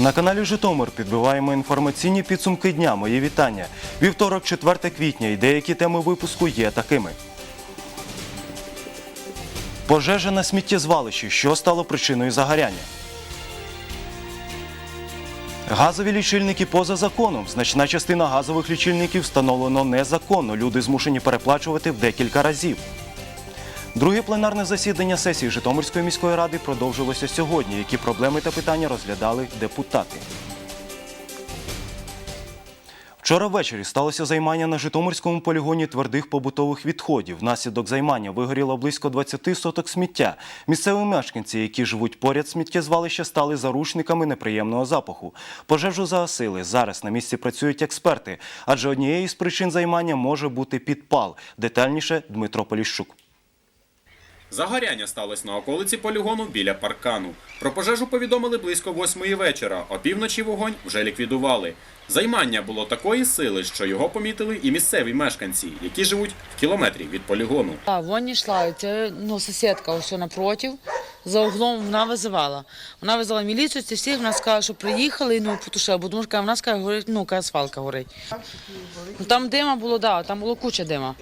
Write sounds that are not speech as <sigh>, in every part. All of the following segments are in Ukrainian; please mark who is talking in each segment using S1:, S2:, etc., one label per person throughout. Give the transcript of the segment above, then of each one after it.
S1: На каналі Житомир підбиваємо інформаційні підсумки дня. Мої вітання. Вівторок, 4 квітня, і деякі теми випуску є такими. Пожежа на сміттєзвалищі, що стало причиною загоряння. Газові лічильники поза законом. Значна частина газових лічильників встановлено незаконно. Люди змушені переплачувати в декілька разів. Друге пленарне засідання сесії Житомирської міської ради продовжилося сьогодні. Які проблеми та питання розглядали депутати? Вчора ввечері сталося займання на Житомирському полігоні твердих побутових відходів. Внаслідок займання вигоріло близько 20 соток сміття. Місцеві мешканці, які живуть поряд сміттєзвалища, стали заручниками неприємного запаху. Пожежу загасили. Зараз на місці працюють експерти, адже однією з причин займання може бути підпал. Детальніше Дмитро Поліщук.
S2: Загоряння сталося на околиці полігону біля паркану. Про пожежу повідомили близько восьмої вечора. Опівночі вогонь вже ліквідували. Займання було такої сили, що його помітили і місцеві мешканці, які живуть в кілометрі від полігону.
S3: А, вон йшла, це ну, сусідка ось напротив, за углом вона визивала. Вона визвала міліцію, це всіх, вона сказала, що приїхали ну, потушили, бо тому що каже, в нас каже, горить, ну, свалка горить. Ну, там дима було, да, там було куча дима.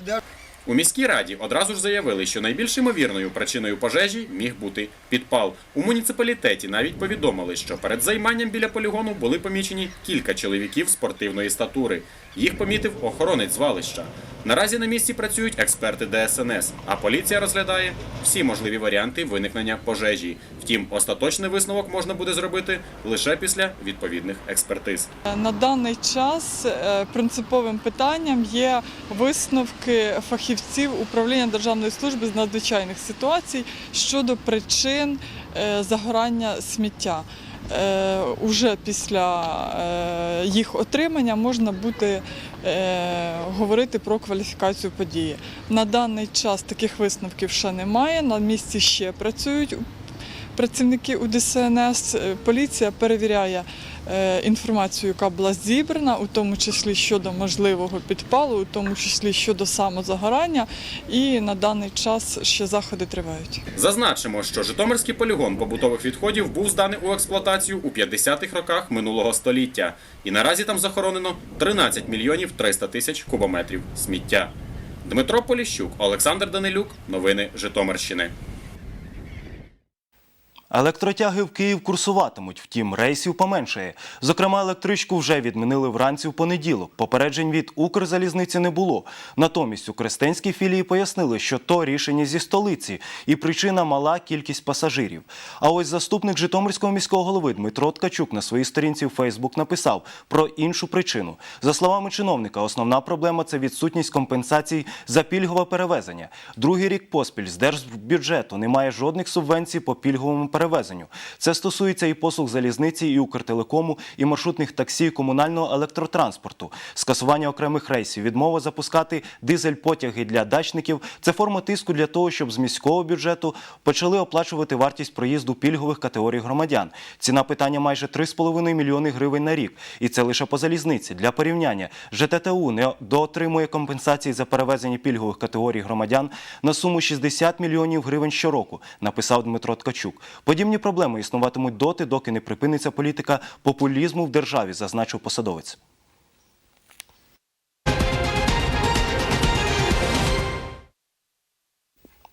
S2: У міській раді одразу ж заявили, що найбільш ймовірною причиною пожежі міг бути підпал. У муніципалітеті навіть повідомили, що перед займанням біля полігону були помічені кілька чоловіків спортивної статури. Їх помітив охоронець звалища. Наразі на місці працюють експерти ДСНС, а поліція розглядає всі можливі варіанти виникнення пожежі. Втім, остаточний висновок можна буде зробити лише після відповідних експертиз.
S4: На даний час е, принциповим питанням є висновки фахівців управління Державної служби з надзвичайних ситуацій щодо причин е, загорання сміття. Е, Уже після е, їх отримання можна буде е, говорити про кваліфікацію події. На даний час таких висновків ще немає. На місці ще працюють працівники УДСНС. Е, Поліція перевіряє е, інформацію, яка була зібрана, у тому числі щодо можливого підпалу, у тому числі щодо самозагорання. І на даний час ще заходи тривають.
S2: Зазначимо, що Житомирський полігон побутових відходів був зданий у експлуатацію у 50-х роках минулого століття. І наразі там захоронено 13 мільйонів 300 тисяч кубометрів сміття. Дмитро Поліщук, Олександр Данилюк. Новини Житомирщини.
S1: Електротяги в Київ курсуватимуть, втім, рейсів поменшає. Зокрема, електричку вже відмінили вранці в понеділок. Попереджень від Укрзалізниці не було. Натомість у Крестенській філії пояснили, що то рішення зі столиці і причина мала кількість пасажирів. А ось заступник Житомирського міського голови Дмитро Ткачук на своїй сторінці в Фейсбук написав про іншу причину. За словами чиновника, основна проблема це відсутність компенсацій за пільгове перевезення. Другий рік поспіль з держбюджету немає жодних субвенцій по пільговому перевезенню. Це стосується і послуг залізниці, і Укртелекому, і маршрутних таксі, і комунального електротранспорту. Скасування окремих рейсів, відмова запускати дизель-потяги для дачників це форма тиску для того, щоб з міського бюджету почали оплачувати вартість проїзду пільгових категорій громадян. Ціна питання майже 3,5 мільйони гривень на рік. І це лише по залізниці. Для порівняння ЖТТУ не доотримує компенсації за перевезення пільгових категорій громадян на суму 60 мільйонів гривень щороку, написав Дмитро Ткачук. Подібні проблеми існуватимуть доти, доки не припиниться політика популізму в державі, зазначив посадовець.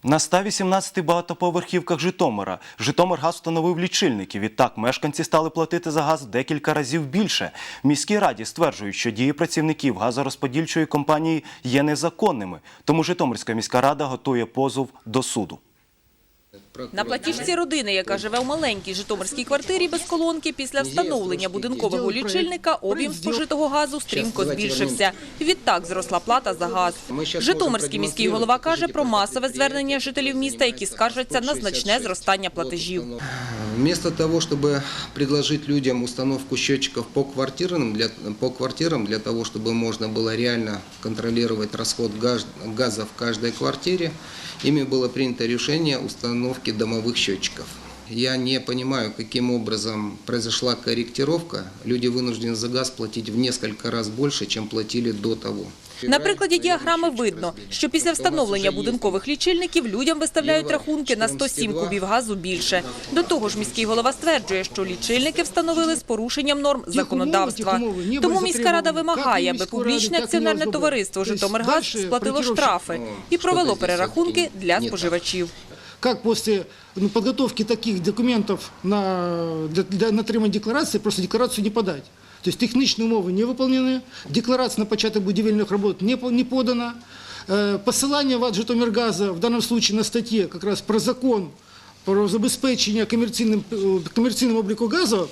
S1: На 118 багатоповерхівках Житомира Житомиргаз встановив лічильники. Відтак мешканці стали платити за газ декілька разів більше. В міській раді стверджують, що дії працівників газорозподільчої компанії є незаконними. Тому Житомирська міська рада готує позов до суду.
S5: На платіжці родини, яка живе в маленькій житомирській квартирі без колонки, після встановлення будинкового лічильника об'єм спожитого газу стрімко збільшився. Відтак зросла плата за газ. Житомирський міський голова каже про масове звернення жителів міста, які скаржаться на значне зростання платежів.
S6: Вместо того, чтобы предложить людям установку счетчиков по квартирам, для, по квартирам, для того, чтобы можно было реально контролировать расход газ- газа в каждой квартире, Ими было принято решение установки домовых счетчиков. Я не понимаю, каким образом произошла корректировка. Люди вынуждены за газ платить в несколько раз больше, чем платили до того.
S5: На прикладі діаграми видно, що після встановлення будинкових лічильників людям виставляють рахунки на 107 кубів газу більше. До того ж, міський голова стверджує, що лічильники встановили з порушенням норм законодавства. Тому міська рада вимагає, аби публічне акціонерне товариство «Житомиргаз» сплатило штрафи і провело перерахунки для споживачів.
S7: как после ну, подготовки таких документов на, для, для на декларації просто декларацію не подать. То есть технічні умови не виконані, декларація на початок будівельних робот не, подана, Е, посилання в Житомиргаза в даному случае на статті как раз про закон про забезпечення комерційним, е, комерційним обліку газу,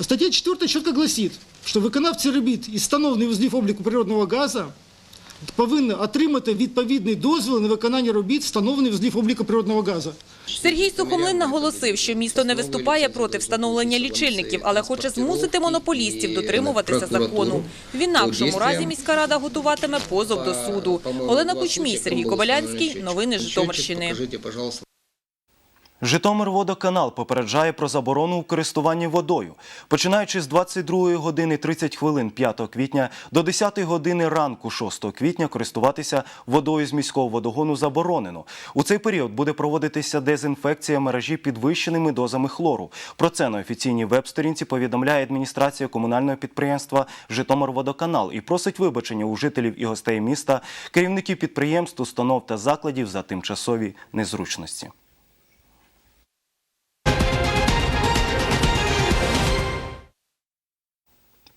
S7: стаття 4 чітко гласить, що виконавці робіт и встановлених вузлів обліку природного газу повинні отримати відповідний дозвіл на виконання робіт, встановлених вузлів обліку природного газу.
S5: Сергій Сухомлин наголосив, що місто не виступає проти встановлення лічильників, але хоче змусити монополістів дотримуватися закону. В інакшому разі міська рада готуватиме позов до суду. Олена Кучмій, Сергій Кобилянський. Новини Житомирщини.
S6: Пожалуйста.
S1: Житомирводоканал попереджає про заборону у користуванні водою. Починаючи з 22 години 30 хвилин 5 квітня до 10 години ранку 6 квітня користуватися водою з міського водогону заборонено. У цей період буде проводитися дезінфекція мережі підвищеними дозами хлору. Про це на офіційній веб-сторінці повідомляє адміністрація комунального підприємства Житомирводоканал і просить вибачення у жителів і гостей міста, керівників підприємств, установ та закладів за тимчасові незручності.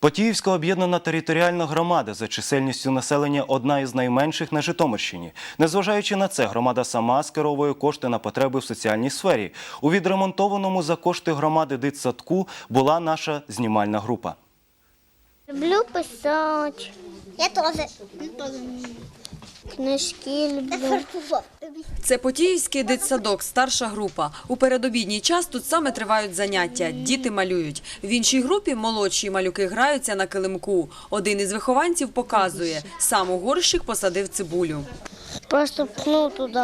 S1: Потіївська об'єднана територіальна громада за чисельністю населення одна із найменших на Житомирщині. Незважаючи на це, громада сама скеровує кошти на потреби в соціальній сфері. У відремонтованому за кошти громади дитсадку була наша знімальна група.
S8: Люблю писати. Я теж. Книжки люблю.
S9: Це Потіївський дитсадок, старша група. У передобідній час тут саме тривають заняття. Діти малюють. В іншій групі молодші малюки граються на килимку. Один із вихованців показує, сам у горщик посадив цибулю.
S8: Просто пхнув туди.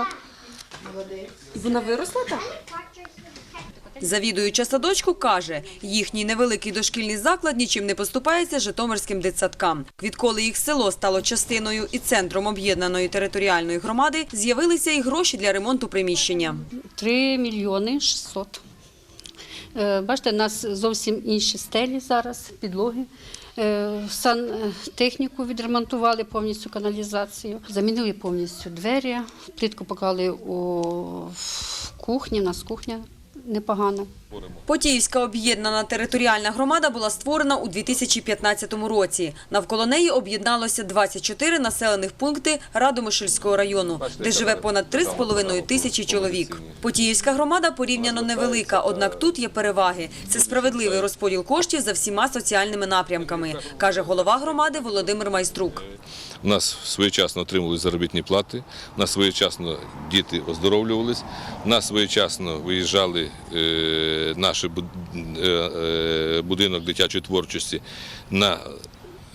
S9: Вона виросла так? Завідуюча садочку каже, їхній невеликий дошкільний заклад нічим не поступається житомирським дитсадкам. Відколи їх село стало частиною і центром об'єднаної територіальної громади, з'явилися і гроші для ремонту приміщення.
S10: 3 мільйони 600. Е, Бачите, у нас зовсім інші стелі зараз, підлоги. Е, Сантехніку відремонтували повністю каналізацію, замінили повністю двері, плитку поклали у кухні, у нас кухня непогана.
S9: Потіївська об'єднана територіальна громада була створена у 2015 році. Навколо неї об'єдналося 24 населених пункти Радомишльського району, де живе понад 3,5 тисячі чоловік. Потіївська громада порівняно невелика, однак тут є переваги. Це справедливий розподіл коштів за всіма соціальними напрямками, каже голова громади Володимир Майструк.
S11: У нас своєчасно отримували заробітні плати, у нас своєчасно діти оздоровлювались, у нас своєчасно виїжджали е, наш е, е, будинок дитячої творчості на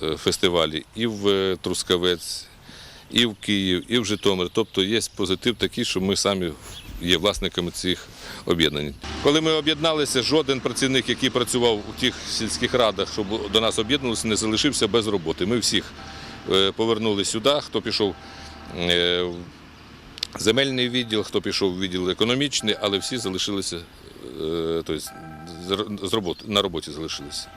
S11: е, фестивалі і в Трускавець, і в Київ, і в Житомир. Тобто є позитив такий, що ми самі є власниками цих об'єднань. Коли ми об'єдналися, жоден працівник, який працював у тих сільських радах, що бу- до нас об'єднувалися, не залишився без роботи. Ми всіх повернули сюди, хто пішов е, в земельний відділ, хто пішов в відділ економічний, але всі залишилися е, тобто, на роботі залишилися.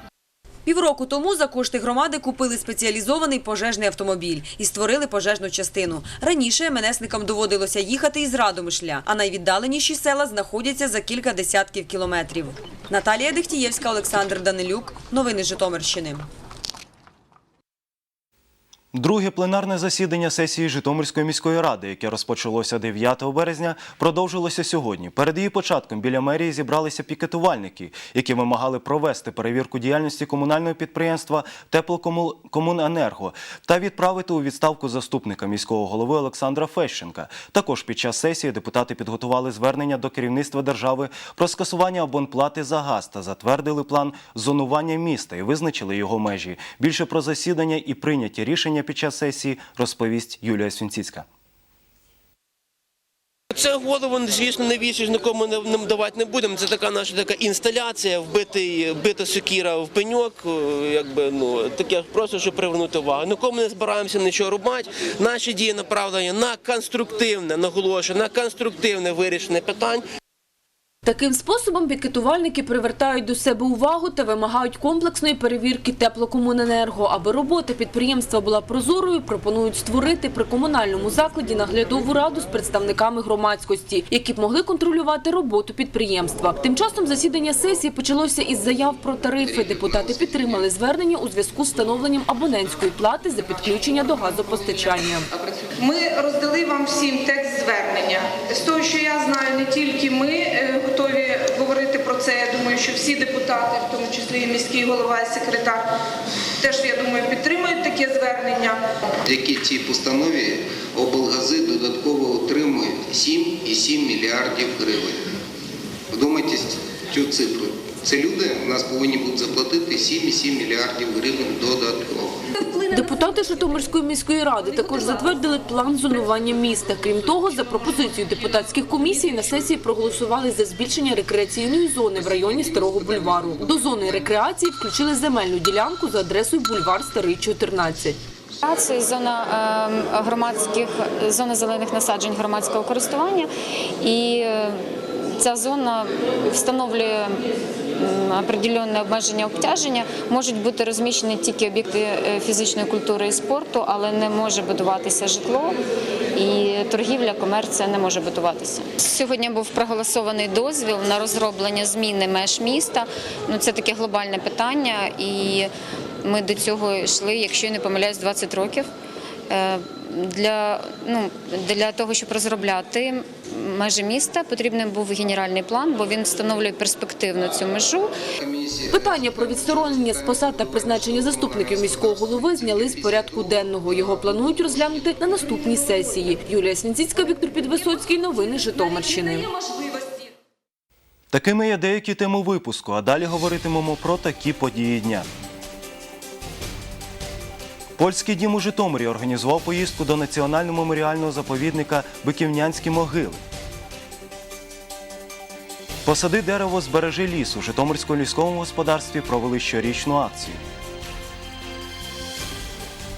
S9: Півроку тому за кошти громади купили спеціалізований пожежний автомобіль і створили пожежну частину. Раніше МНСникам доводилося їхати із Радомишля, а найвіддаленіші села знаходяться за кілька десятків кілометрів. Наталія Дехтієвська, Олександр Данилюк. Новини Житомирщини.
S1: Друге пленарне засідання сесії Житомирської міської ради, яке розпочалося 9 березня, продовжилося сьогодні. Перед її початком біля мерії зібралися пікетувальники, які вимагали провести перевірку діяльності комунального підприємства Теплокомуненерго та відправити у відставку заступника міського голови Олександра Фещенка. Також під час сесії депутати підготували звернення до керівництва держави про скасування абонплати за газ та затвердили план зонування міста і визначили його межі. Більше про засідання і прийняті рішення під час сесії розповість Юлія Свінціцька.
S12: це голову, звісно, не вішаєш, нікому не, не давати не будемо. Це така наша така інсталяція, вбитий, вбита сокіра в пеньок, е, якби ну таке просто, щоб привернути увагу. Нікому не збираємося нічого робити. Наші дії направлені на конструктивне, наголошую, на конструктивне вирішення питань.
S5: Таким способом пікетувальники привертають до себе увагу та вимагають комплексної перевірки теплокомуненерго. Аби робота підприємства була прозорою, пропонують створити при комунальному закладі наглядову раду з представниками громадськості, які б могли контролювати роботу підприємства. Тим часом засідання сесії почалося із заяв про тарифи. Депутати підтримали звернення у зв'язку з встановленням абонентської плати за підключення до газопостачання.
S13: Ми роздали вам всім текст звернення. З того, що я знаю, не тільки ми е, готові говорити про це. Я думаю, що всі депутати, в тому числі і міський голова і секретар, теж я думаю, підтримують таке звернення.
S6: Завдяки цій постанові облгази додатково отримують 7,7 мільярдів гривень. Вдумайтесь цю цифру. Це люди у нас повинні будуть заплатити 7,7 мільярдів гривень додатково.
S5: Депутати Житомирської міської ради також затвердили план зонування міста. Крім того, за пропозицією депутатських комісій на сесії проголосували за збільшення рекреаційної зони в районі Старого бульвару. До зони рекреації включили земельну ділянку за адресою бульвар Старий 14.
S14: Це зона е, громадських зона зелених насаджень громадського користування, і е, ця зона встановлює определенне обмеження обтяження. Можуть бути розміщені тільки об'єкти е, фізичної культури і спорту, але не може будуватися житло. І торгівля, комерція не може будуватися. Сьогодні був проголосований дозвіл на розроблення зміни меж міста. Ну це таке глобальне питання, і ми до цього йшли, якщо не помиляюсь, 20 років. Е, Для, ну, для того, щоб розробляти межі міста, потрібен був генеральний план, бо він встановлює перспективну цю межу.
S5: Питання про відсторонення з посад та призначення заступників міського голови зняли з порядку денного. Його планують розглянути на наступній сесії. Юлія Свінціцька, Віктор Підвисоцький. Новини Житомирщини.
S1: Такими є деякі теми випуску, а далі говоритимемо про такі події дня. Польський дім у Житомирі організував поїздку до національного меморіального заповідника Биківнянські могили. Посади дерево, збережи ліс у Житомирському ліському господарстві провели щорічну акцію.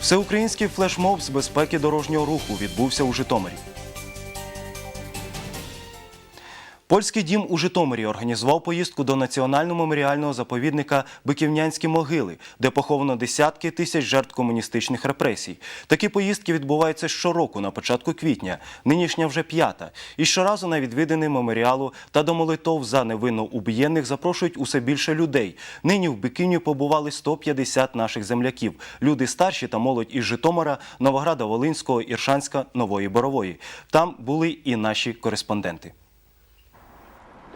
S1: Всеукраїнський флешмоб з безпеки дорожнього руху відбувся у Житомирі. Польський дім у Житомирі організував поїздку до національного меморіального заповідника Биківнянські могили, де поховано десятки тисяч жертв комуністичних репресій. Такі поїздки відбуваються щороку на початку квітня. Нинішня вже п'ята. І щоразу на відвідини меморіалу та до молитов за невинно убієнних запрошують усе більше людей. Нині в Биківні побували 150 наших земляків. Люди старші та молодь із Житомира, Новограда Волинського, Іршанська, Нової Борової. Там були і наші кореспонденти.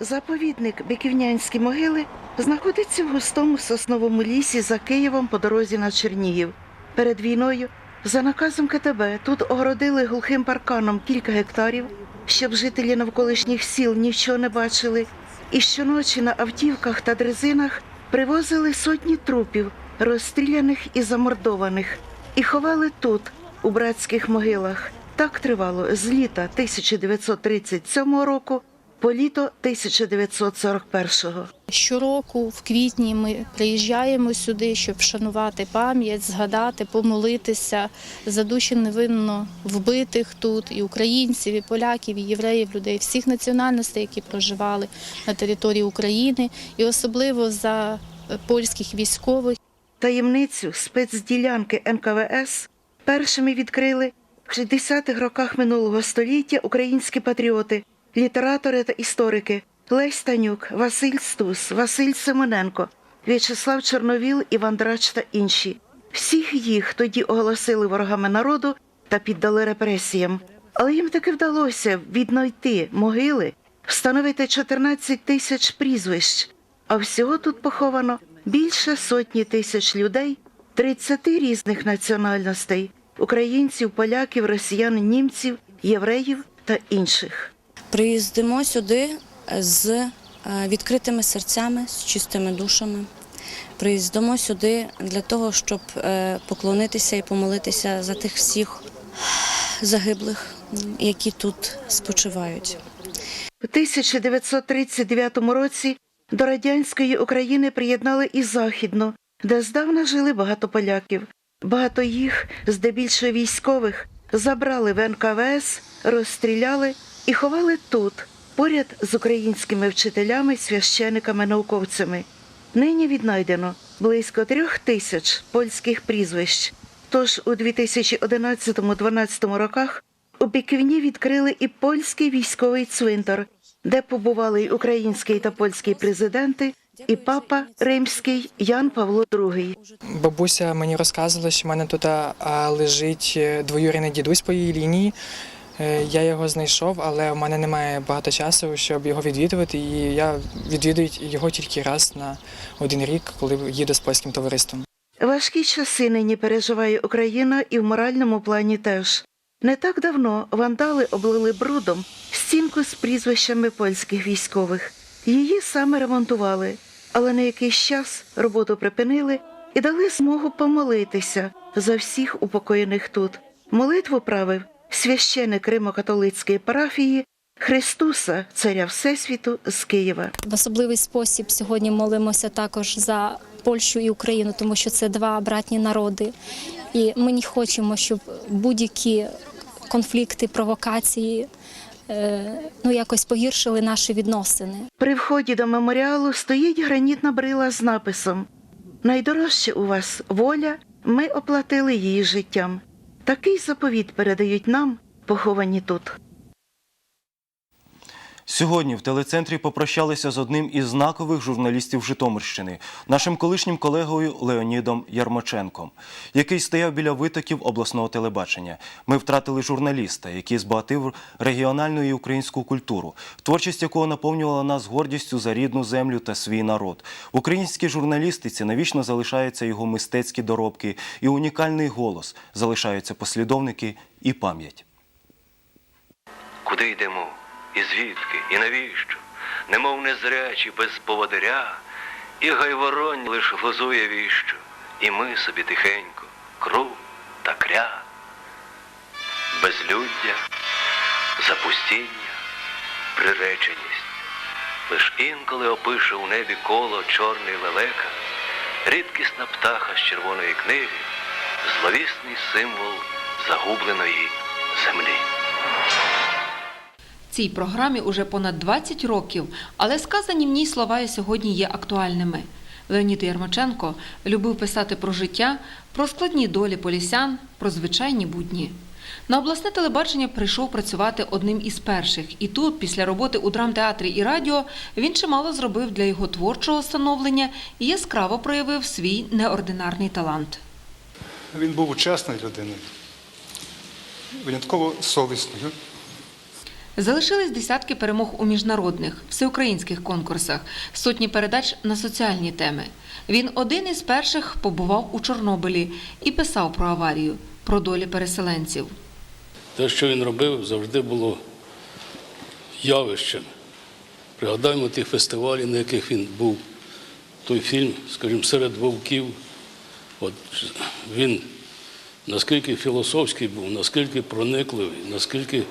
S15: Заповідник Биківнянські могили знаходиться в густому сосновому лісі за Києвом по дорозі на Чернігів. Перед війною, за наказом КТБ, тут огородили глухим парканом кілька гектарів, щоб жителі навколишніх сіл нічого не бачили, і щоночі на автівках та дрезинах привозили сотні трупів, розстріляних і замордованих, і ховали тут, у братських могилах. Так тривало з літа 1937 року по літо 1941-го.
S16: Щороку, в квітні, ми приїжджаємо сюди, щоб вшанувати пам'ять, згадати, помолитися за душі невинно вбитих тут і українців, і поляків, і євреїв, людей всіх національностей, які проживали на території України, і особливо за е, польських військових.
S15: Таємницю спецділянки НКВС першими відкрили в 60-х роках минулого століття українські патріоти, літератори та історики Лесь Танюк, Василь Стус, Василь Симоненко, В'ячеслав Чорновіл, Іван Драч та інші. Всіх їх тоді оголосили ворогами народу та піддали репресіям. Але їм таки вдалося віднайти могили, встановити 14 тисяч прізвищ. А всього тут поховано більше сотні тисяч людей 30 різних національностей українців, поляків, росіян, німців, євреїв та інших.
S17: Приїздимо сюди з е, відкритими серцями, з чистими душами. Приїздимо сюди для того, щоб е, поклонитися і помолитися за тих всіх загиблих які тут спочивають.
S15: У 1939 році до радянської України приєднали і Західну, де здавна жили багато поляків. Багато їх, здебільшого військових, забрали в НКВС, розстріляли і ховали тут, поряд з українськими вчителями, священиками, науковцями. Нині віднайдено близько трьох тисяч польських прізвищ. Тож у 2011-2012 роках у Біківні відкрили і польський військовий цвинтар, де побували й український та польський президенти, і папа римський Ян Павло II.
S18: Бабуся мені розказувала, що в мене тут лежить е, двоюрідний дідусь по її лінії. Е, Я його знайшов, але в мене немає багато часу, щоб його відвідувати. І я відвідую його тільки раз на один рік, коли їду з польським товариством.
S15: Важкі часи нині переживає Україна і в моральному плані теж. Не так давно вандали облили брудом стінку з прізвищами польських військових. Її саме ремонтували, але на якийсь час роботу припинили і дали змогу помолитися за всіх упокоєних тут. Молитву правив священик Римо-католицької парафії Христуса, царя Всесвіту з Києва.
S16: В особливий спосіб сьогодні молимося також за Польщу і Україну, тому що це два братні народи. І ми не хочемо, щоб будь-які конфлікти, провокації е, ну, якось погіршили наші відносини.
S15: При вході до меморіалу стоїть гранітна брила з написом Найдорожче у вас воля, ми оплатили її життям. Такий заповіт передають нам, поховані тут.
S1: Сьогодні в телецентрі попрощалися з одним із знакових журналістів Житомирщини, нашим колишнім колегою Леонідом Ярмоченком, який стояв біля витоків обласного телебачення. Ми втратили журналіста, який збагатив регіональну і українську культуру, творчість якого наповнювала нас гордістю за рідну землю та свій народ. В українській журналістиці навічно залишаються його мистецькі доробки і унікальний голос, залишаються послідовники і пам'ять.
S19: Куди йдемо? І звідки? І навіщо? Немов незрячі без поводиря, і гайворонь лиш глузує віщо, і ми собі тихенько, кру та кря, безлюддя, запустіння, приреченість. Лиш інколи опише у небі коло чорний лелека, рідкісна птаха з червоної книги, зловісний символ загубленої землі.
S20: Цій програмі уже понад 20 років, але сказані в ній слова і сьогодні є актуальними. Леонід Ярмаченко любив писати про життя, про складні долі полісян, про звичайні будні. На обласне телебачення прийшов працювати одним із перших, і тут, після роботи у драмтеатрі і радіо, він чимало зробив для його творчого становлення і яскраво проявив свій неординарний талант.
S21: Він був чесною людиною, винятково совісною.
S20: Залишились десятки перемог у міжнародних, всеукраїнських конкурсах, сотні передач на соціальні теми. Він один із перших побував у Чорнобилі і писав про аварію, про долі переселенців.
S22: Те, що він робив, завжди було явищем. Пригадаємо тих фестивалів, на яких він був. Той фільм, скажімо, серед вовків. От він наскільки філософський був, наскільки проникливий, наскільки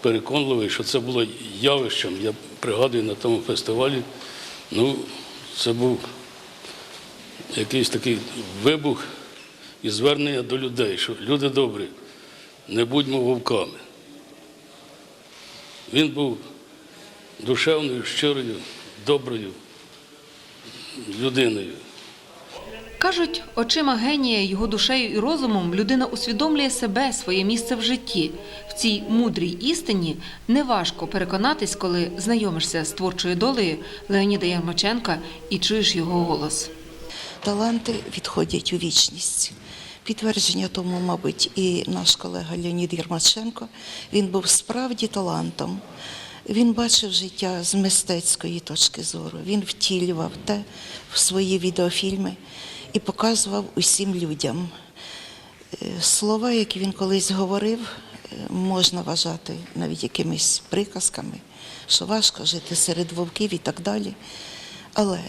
S22: переконливий, що це було явищем. Я пригадую на тому фестивалі, ну, це був якийсь такий вибух і звернення до людей, що люди добрі, не будьмо вовками. Він був душевною, щирою, доброю людиною.
S20: Кажуть, очима генія, його душею і розумом людина усвідомлює себе, своє місце в житті. В цій мудрій істині неважко переконатись, коли знайомишся з творчою долею Леоніда Ярмаченка і чуєш його голос.
S23: таланти відходять у вічність. Підтвердження тому, мабуть, і наш колега Леонід Єрмаченко. Він був справді талантом. Він бачив життя з мистецької точки зору. Він втілював те в свої відеофільми і показував усім людям. Е, Слова, які він колись говорив, е, можна вважати навіть якимись приказками, що важко жити серед вовків і так далі. Але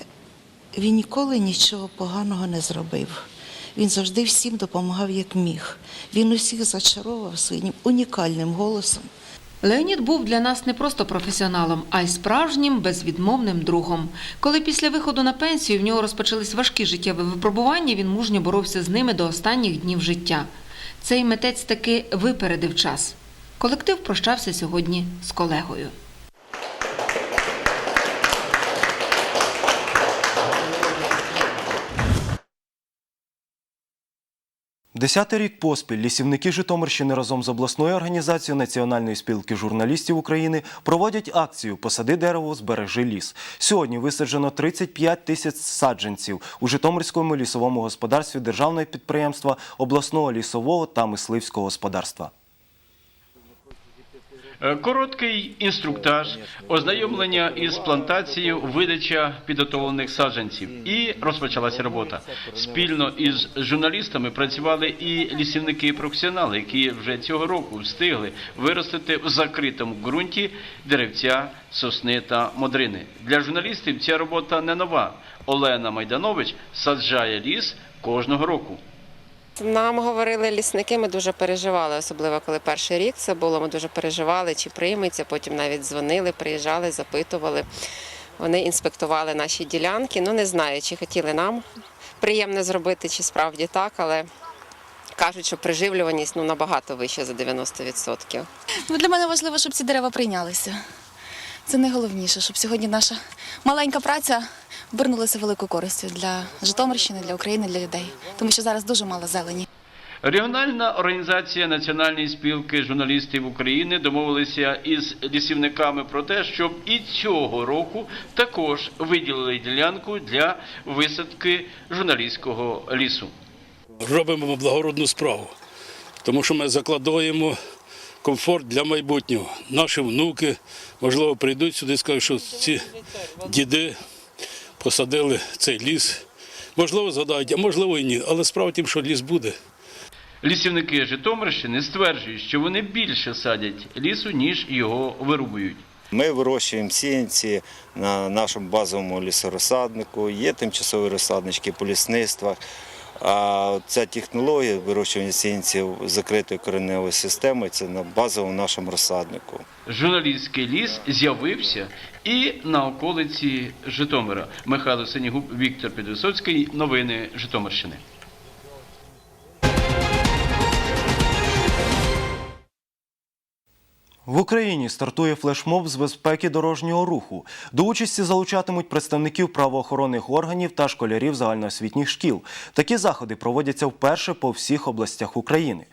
S23: він ніколи нічого поганого не зробив. Він завжди всім допомагав як міг. Він усіх зачаровував своїм унікальним голосом,
S20: Леонід був для нас не просто професіоналом, а й справжнім безвідмовним другом. Коли після виходу на пенсію в нього розпочались важкі життєві випробування, він мужньо боровся з ними до останніх днів життя. Цей митець таки випередив час. Колектив прощався сьогодні з колегою.
S1: Десятий рік поспіль лісівники Житомирщини разом з обласною організацією Національної спілки журналістів України проводять акцію Посади дерево, збережи ліс. Сьогодні висаджено 35 тисяч саджанців у Житомирському лісовому господарстві державного підприємства обласного лісового та мисливського господарства.
S24: Е, Короткий інструктаж, ознайомлення із плантацією, видача підготовлених саджанців. І розпочалася робота. Спільно із журналістами працювали і лісівники-професіонали, які вже цього року встигли виростити в закритому ґрунті деревця, сосни та модрини. Для журналістів ця робота не нова. Олена Майданович саджає ліс кожного року.
S25: Нам говорили лісники, ми дуже переживали, особливо коли перший рік це було. Ми дуже переживали, чи прийметься. Потім навіть дзвонили, приїжджали, запитували. Вони інспектували наші ділянки. Ну не знаю, чи хотіли нам приємне зробити, чи справді так, але кажуть, що приживлюваність ну набагато вища за 90%.
S26: Ну, для мене важливо, щоб ці дерева прийнялися. Це найголовніше, щоб сьогодні наша маленька праця обернулася великою користю для Житомирщини, для України, для людей. Тому що зараз дуже мало зелені.
S24: Регіональна організація Національної спілки журналістів України домовилися із лісівниками про те, щоб і цього року також виділили ділянку для висадки журналістського лісу.
S22: Робимо благородну справу, тому що ми закладаємо комфорт для майбутнього. Наші внуки, можливо, прийдуть сюди і скажуть, що ці діди посадили цей ліс. Можливо, згадають, а можливо і ні. Але справа в тім, що ліс буде.
S24: Лісівники Житомирщини стверджують, що вони більше садять лісу, ніж його вирубують.
S27: Ми вирощуємо сіянці на нашому базовому лісорозсаднику, є тимчасові розсаднички по лісництвах. А ця технологія вирощування сінців закритої кореневої системи це на базовому нашому розсаднику.
S24: Журналістський ліс з'явився і на околиці Житомира. Михайло Синігуб, Віктор Підвисоцький. Новини Житомирщини.
S1: В Україні стартує флешмоб з безпеки дорожнього руху. До участі залучатимуть представників правоохоронних органів та школярів загальноосвітніх шкіл. Такі заходи проводяться вперше по всіх областях України.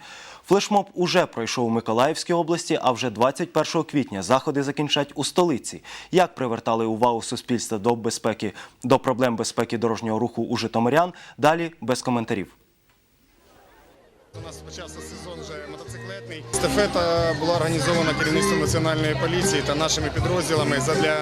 S1: Флешмоб уже пройшов у Миколаївській області, а вже 21 квітня заходи закінчать у столиці. Як привертали увагу суспільства до безпеки до проблем безпеки дорожнього руху у Житомирян? Далі без коментарів.
S28: У нас почався сезон вже мотоциклетний. Естафета була організована керівництвом національної поліції та нашими підрозділами задля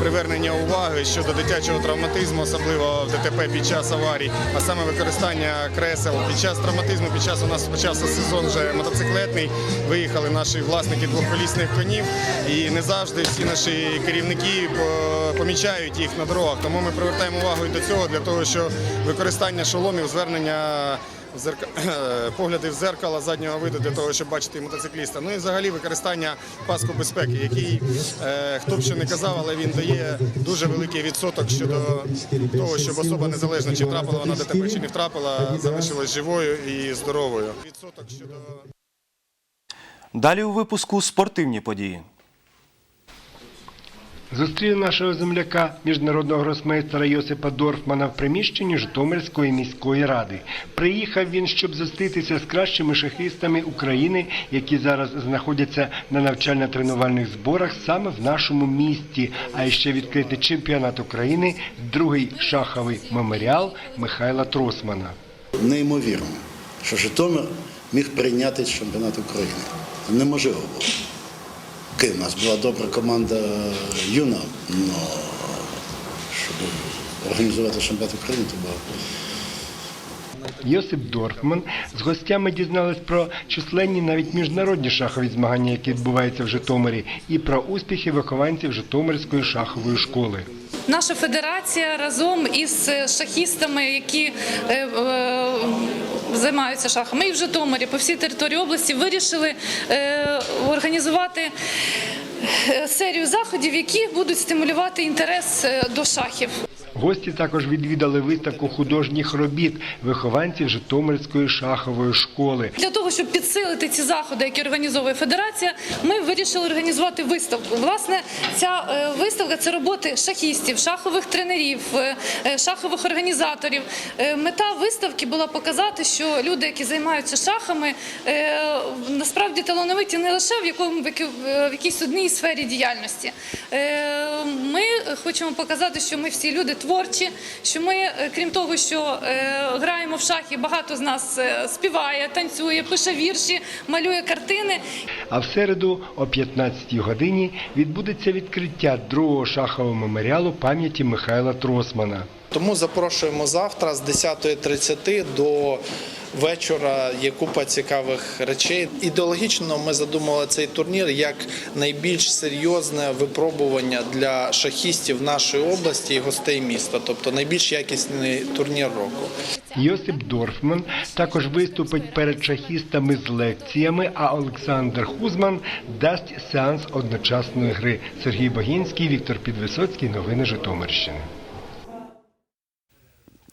S28: привернення уваги щодо дитячого травматизму, особливо в ДТП під час аварій, а саме використання кресел. Під час травматизму, під час у нас почався сезон вже мотоциклетний. Виїхали наші власники двохколісних конів, і не завжди всі наші керівники по- помічають їх на дорогах. Тому ми привертаємо увагу і до цього для того, що використання шоломів, звернення <clears throat> погляди в зеркало заднього виду для того, щоб бачити мотоцикліста. Ну і взагалі використання паску безпеки, який е, хто б що не казав, але він дає дуже великий відсоток щодо того, щоб особа незалежно чи трапила вона ДТП, чи не втрапила, залишилась живою і здоровою. Відсоток щодо
S1: Далі у випуску спортивні події.
S29: Зустріли нашого земляка, міжнародного гросмейстера Йосипа Дорфмана в приміщенні Житомирської міської ради. Приїхав він, щоб зустрітися з кращими шахістами України, які зараз знаходяться на навчально-тренувальних зборах саме в нашому місті, а ще відкрити чемпіонат України, другий шаховий меморіал Михайла Тросмана.
S30: Неймовірно, що Житомир міг прийняти чемпіонат України. Неможливо було. У нас була добра команда юна, але щоб організувати чемпіонат України, то було.
S29: Йосип Дорфман з гостями дізнались про численні навіть міжнародні шахові змагання, які відбуваються в Житомирі, і про успіхи вихованців Житомирської шахової школи.
S31: Наша федерація разом із шахістами, які е, е,
S32: займаються шахами, і в Житомирі, по всій території області вирішили е, організувати е, серію заходів, які будуть стимулювати інтерес е, до шахів.
S29: Гості також відвідали виставку художніх робіт вихованців Житомирської шахової школи.
S32: Для того, щоб підсилити ці заходи, які організовує федерація, ми вирішили організувати виставку. Власне, ця е, виставка це роботи шахістів, шахових тренерів, е, е, шахових організаторів. Мета виставки була показати, що люди, які займаються шахами, насправді талановиті не лише в якому в якійсь одній сфері діяльності. Ми хочемо показати, що ми всі люди творчі, що ми, е, крім того, що е, граємо в шахи, багато з нас е, співає, танцює, пише вірші, малює картини.
S29: А в середу о 15-й годині відбудеться відкриття другого шахового меморіалу пам'яті Михайла Тросмана.
S33: Тому запрошуємо завтра з 10.30 до вечора. Є купа цікавих речей. Ідеологічно ми задумали цей турнір як найбільш серйозне випробування для шахістів нашої області і гостей міста, тобто найбільш якісний турнір року.
S29: Йосип Дорфман також виступить перед шахістами з лекціями, а Олександр Хузман дасть сеанс одночасної гри. Сергій Багінський, Віктор Підвисоцький. Новини Житомирщини.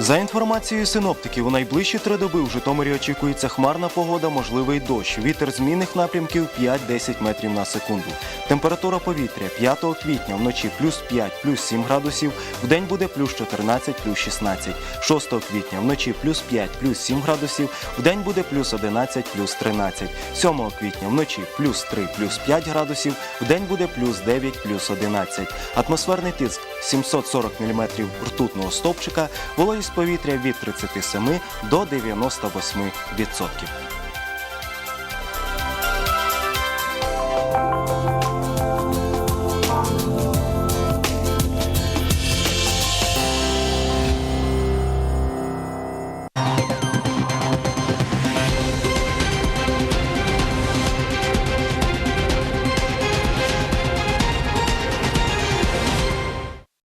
S1: За інформацією синоптиків, у найближчі три доби в Житомирі очікується хмарна погода, можливий дощ. Вітер змінних напрямків 5-10 метрів на секунду. Температура повітря 5 квітня вночі плюс 5, плюс 7 градусів, вдень буде плюс 14, плюс 16. 6 квітня вночі плюс 5, плюс 7 градусів, вдень буде плюс 11, плюс 13. 7 квітня вночі плюс 3, плюс 5 градусів, вдень буде плюс 9, плюс 11. Атмосферний тиск 740 мм ртутного стовпчика, вологість повітря від 37 до 98%.